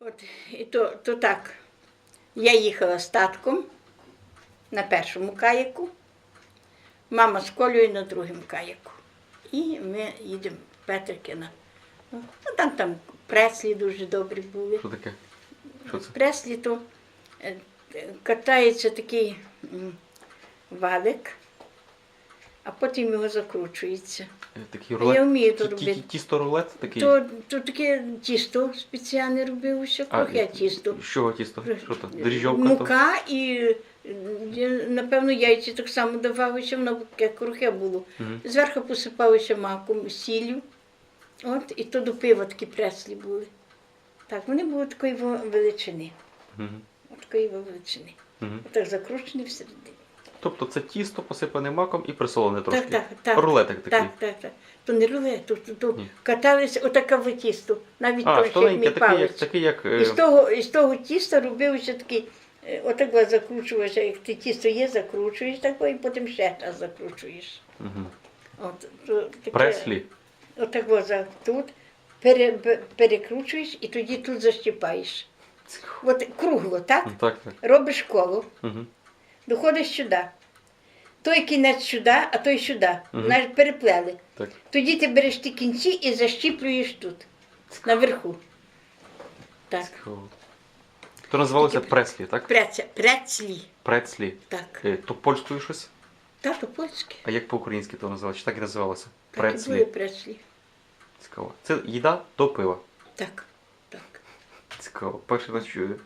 От, і то, то так. Я їхала з татком на першому каяку, мама з Колею на другому каяку. І ми їдемо в Петрикіна. Ну, там, там преслі дуже добрі були. Що таке? Що це? Преслі то е, е, катається такий валик, а потім його закручується. Е, Такий Я вмію то робити. Тісто рулет такий. То, то таке тісто спеціальне робилося, А, крохе тісто. З чого тісто? Що то? Дріжджовка? Мука і, е, напевно, яйця так само давалося, воно таке крохе було. Мгм. Зверху посипалося маком, сіллю. От, і то до пива такі преслі були. Так, вони були такої величини. От такої величини. Мгм. Отак закручені всередині. Тобто це тісто посипане маком і присолене трошки. Так, так, так. Рулетик такий. Так, так, так. То не рулет, то, то, то Ні. в тісто, навіть А, тонше, як тоненьке, такий, як, палець. такий, як. е, І з того, і з того тіста робився такий, е, отак от закручуєш, як ти тісто є, закручуєш так, і потім ще раз закручуєш. мгм. От, то, таке, Преслі. Отак от за- тут пере, пе- перекручуєш і тоді тут защіпаєш. От кругло, так? Ну, Так, так. Робиш коло, Мгм. Доходиш сюди. Той кінець сюди, а той сюди. Мгм. Знаєш, переплели. Так. Тоді ти береш ті кінці і защіплюєш тут, наверху. Так. То називалося преслі, так? Преця, прецлі. Прецлі. Так. Е, То польською щось? Тато польське. А як по-українськи то називалося? Чи так і називалося? Так і були Прецлі. прецлі. Цікаво. Це їда до пива. Так. Так. Цікаво. Перший раз чую.